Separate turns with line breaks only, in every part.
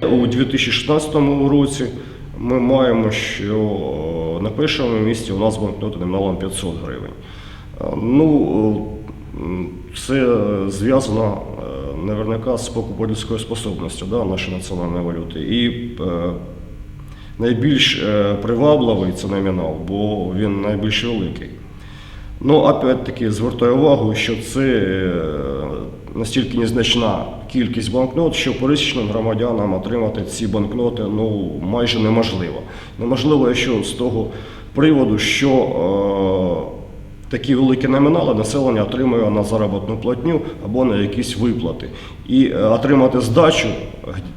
2016 році ми маємо, що е, на першому місці у нас банкноти номіналом 500 гривень. Е, Ну, е, це зв'язано наверняка з покупательською способністю да, нашої національної валюти. І найбільш привабливий це номінал, бо він найбільш великий. Ну, опять-таки, звертаю увагу, що це настільки незначна кількість банкнот, що пересічним громадянам отримати ці банкноти ну, майже неможливо. Неможливо, якщо з того приводу, що е, такі великі номінали населення отримує на заробітну платню або на якісь виплати. І е, отримати здачу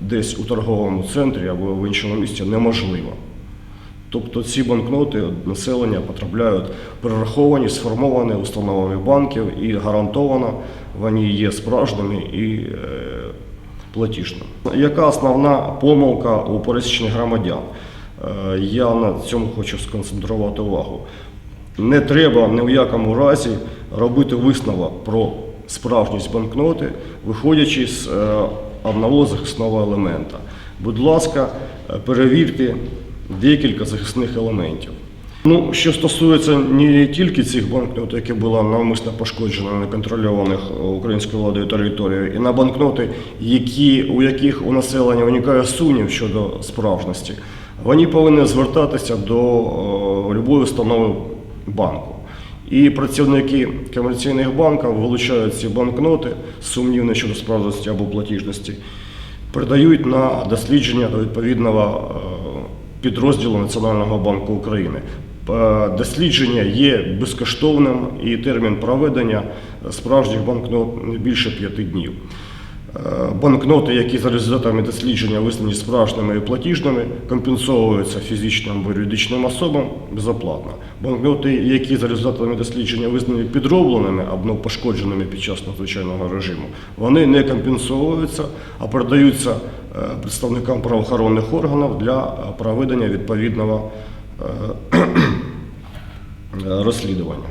десь у торговому центрі або в іншому місці неможливо. Тобто ці банкноти населення потрапляють перераховані, сформовані установами банків і гарантовано вони є справжніми і е, платіжними. Яка основна помилка у пересічних громадян? Е, я на цьому хочу сконцентрувати увагу. Не треба ні в якому разі робити висновок про справжність банкноти, виходячи з е, одного захисного елемента. Будь ласка, перевірте декілька захисних елементів. Ну, що стосується не тільки цих банкнот, які були навмисно пошкоджені на неконтрольованих українською владою територіях, і на банкноти, які, у яких у населення виникає сумнів щодо справжності, вони повинні звертатися до е, любої установи банку. І працівники комерційних банків вилучають ці банкноти сумнівні щодо справжності або платіжності, передають на дослідження до відповідного е, підрозділу Національного банку України. Е, Дослідження є безкоштовним і термін проведення справжніх банкнот не більше п'яти днів. Е, Банкноти, які за результатами дослідження визнані справжніми і платіжними, компенсовуються фізичним або юридичним особам безоплатно. Банкноти, які за результатами дослідження визнані підробленими або пошкодженими під час надзвичайного режиму, вони не компенсовуються, а передаються е, представникам правоохоронних органів для е, проведення відповідного е, розслідування.